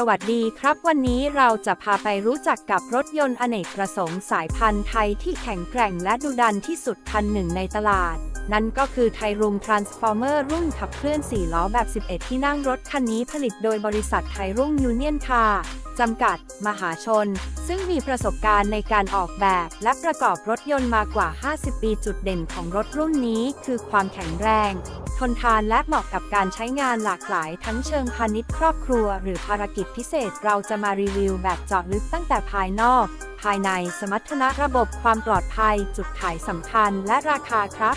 สวัสดีครับวันนี้เราจะพาไปรู้จักกับรถยนต์อเนกประสงค์สายพันธุ์ไทยที่แข็งแกร่งและดุดันที่สุดคันหนึ่งในตลาด นั่นก็คือไทรุงทรานส์ฟอร์เมอร์รุ่นขับเคลื่อน 4 ล้อแบบ 11 ที่นั่งรถคันนี้ผลิตโดยบริษัทไทรุ่งยูเนียนคาร์จำกัด มหาชน ซึ่งมีประสบการณ์ในการออกแบบ และประกอบรถยนต์มากว่า 50 ปีจุดเด่นของรถรุ่นนี้ คือความแข็งแรง ทนทานและเหมาะกับการใช้งานหลากหลายทั้งเชิงพาณิชย์ครอบครัว หรือภารกิจพิเศษเราจะมารีวิวแบบเจาะลึกตั้งแต่ภายนอก ภายในสมรรถนะระบบความปลอดภัย จุดขายสำคัญ และราคาครับ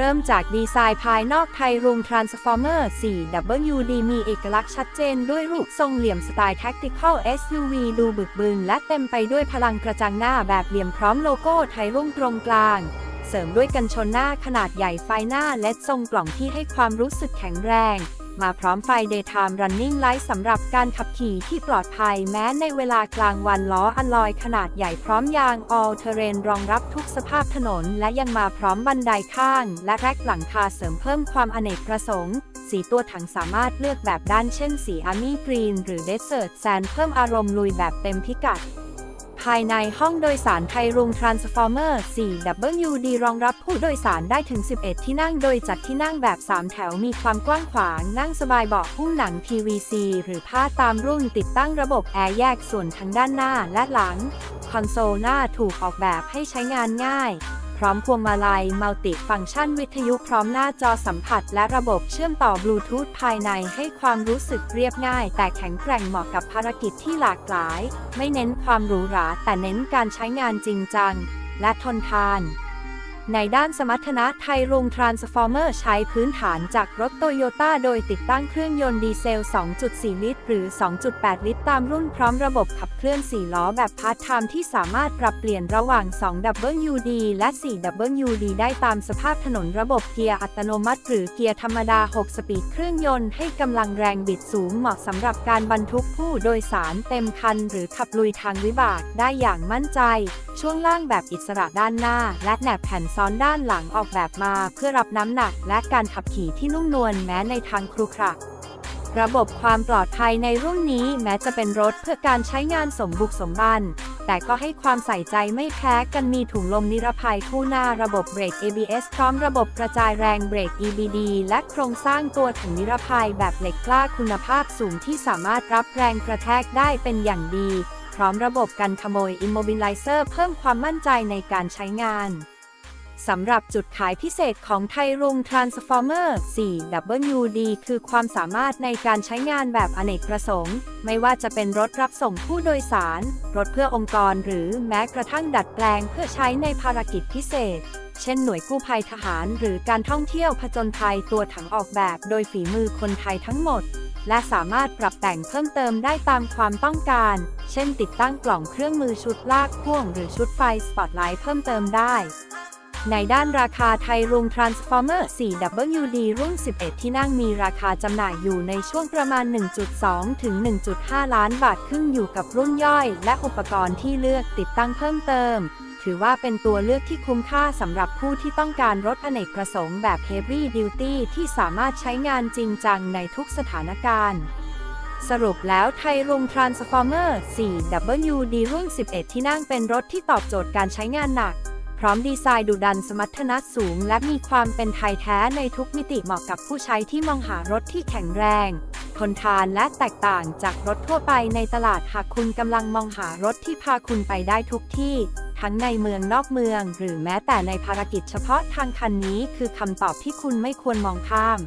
เริ่มจากดีไซน์ภายนอกไทยรุง Transformer 4WD มีเอกลักษณ์ชัดเจนด้วยรูปทรงเหลี่ยมสไตล์ Tactical SUV ดูบึกบึนและเต็มไปด้วยพลังกระจังหน้าแบบเหลี่ยมพร้อมโลโก้ไทยรุ่งตรงกลาง เสริมด้วยกันชนหน้าขนาดใหญ่ไฟหน้าและทรงกล่องที่ให้ความรู้สึกแข็งแรง มาพร้อมไฟ Daytime Running Light สำหรับการขับขี่ที่ปลอดภัยแม้ในเวลากลางวันล้ออัลลอยขนาดใหญ่พร้อมยาง All Terrain รองรับทุกสภาพถนน และยังมาพร้อมบันไดข้าง และแร็กหลังคาเสริมเพิ่มความอเนกประสงค์ สีตัวถังสามารถเลือกแบบด้านเช่นสี Army Green หรือ Desert Sand เพิ่มอารมณ์ลุยแบบเต็มพิกัดายในห้องโดยสารไทยรุง Transformer 4WD รองรับผู้โดยสารได้ถึง 11 ที่นั่งโดยจัดที่นั่งแบบ 3 แถวมีความกว้างขวาง นั่งสบายเบาะหุ้มหนัง PVC หรือผ้าตามรุ่นติดตั้งระบบแอร์แยกส่วนทั้งด้านหน้าและหลัง คอนโซลหน้าถูกออกแบบให้ใช้งานง่าย พร้อมพวงมาลัยมัลติฟังก์ชันวิทยุพร้อมหน้าจอสัมผัส และระบบเชื่อมต่อบลูทูธภายในให้ความรู้สึกเรียบง่าย แต่แข็งแกร่งเหมาะกับภารกิจที่หลากหลาย ไม่เน้นความหรูหราแต่เน้นการใช้งานจริงจัง และทนทาน ในด้านสมรรถนะไทยรุง Transformer ใช้พื้นฐานจากรถโตโยต้าโดยติดตั้งเครื่องยนต์ดีเซล 2.4 ลิตร หรือ 2.8 ลิตร ตามรุ่นพร้อมระบบขับเคลื่อน 4 ล้อแบบพาร์ทไทม์ที่สามารถปรับเปลี่ยนระหว่าง 2WD และ 4WD ได้ตามสภาพถนนระบบเกียร์อัตโนมัติ หรือเกียร์ธรรมดา 6 สปีดเครื่องยนต์ให้กำลังแรงบิดสูงเหมาะสำหรับการบรรทุกผู้โดยสารเต็มคัน หรือขับลุยทางวิบากได้อย่างมั่นใจ ช่วงล่างแบบอิสระด้านหน้า และแหนบแผ่นซ้อนด้านหลังออกแบบมา เพื่อรับน้ำหนัก และการขับขี่ที่นุ่มนวลแม้ในทางครุขระระบบความปลอดภัยในรุ่นนี้แม้จะเป็นรถเพื่อการใช้งานสมบุกสมบัน แต่ก็ให้ความใส่ใจไม่แพ้กันมีถุงลมนิรภัยคู่หน้าระบบเบรก ABS พร้อมระบบกระจายแรงเบรก EBD และโครงสร้างตัวถังนิรภัยแบบเหล็กกล้าคุณภาพสูงที่สามารถรับแรงกระแทกได้เป็นอย่างดี ร้อมระบบกันขโมย Immobilizer เพิ่มความมั่นใจในการใช้งานสำหรับจุดขายพิเศษของไทรุง Transformer 4WD คือความสามารถในการใช้งานแบบอเนกประสงค์ ไม่ว่าจะเป็นรถรับส่งผู้โดยสาร รถเพื่อองค์กรหรือแม้กระทั่งดัดแปลงเพื่อใช้ในภารกิจพิเศษ เช่นหน่วยกู้ภัยทหาร หรือการท่องเที่ยวผจญภัยตัวถังออกแบบ โดยฝีมือคนไทยทั้งหมด และสามารถปรับแต่งเพิ่มเติมได้ตามความต้องการ เช่นติดตั้งกล่องเครื่องมือชุดลากพ่วงหรือชุดไฟสปอตไลท์เพิ่มเติมได้ ในด้านราคาไทยรุง Transformer 4WD รุ่น 11 ที่นั่งมีราคาจำหน่ายอยู่ในช่วงประมาณ 1.2 ถึง 1.5 ล้านบาทขึ้นอยู่กับรุ่นย่อย และอุปกรณ์ที่เลือกติดตั้งเพิ่มเติม ถือว่าเป็นตัวเลือกที่คุ้มค่าสำหรับผู้ที่ต้องการรถอเนกประสงค์แบบ Heavy Duty ที่สามารถใช้งานจริงจังในทุกสถานการณ์สรุปแล้วไทยรุง Transformer 4WD รุ่น 11 ที่นั่งเป็นรถที่ตอบโจทย์การใช้งานหนัก พร้อมดีไซน์ดุดันสมรรถนะสูง และมีความเป็นไทยแท้ในทุกมิติเหมาะกับผู้ใช้ที่มองหารถที่แข็งแรง ทนทานและแตกต่างจากรถทั่วไปในตลาดหากคุณกำลังมองหารถที่พาคุณไปได้ทุกที่ ทั้งในเมืองนอกเมือง หรือแม้แต่ในภารกิจเฉพาะทางคันนี้คือคำตอบที่คุณไม่ควรมองข้าม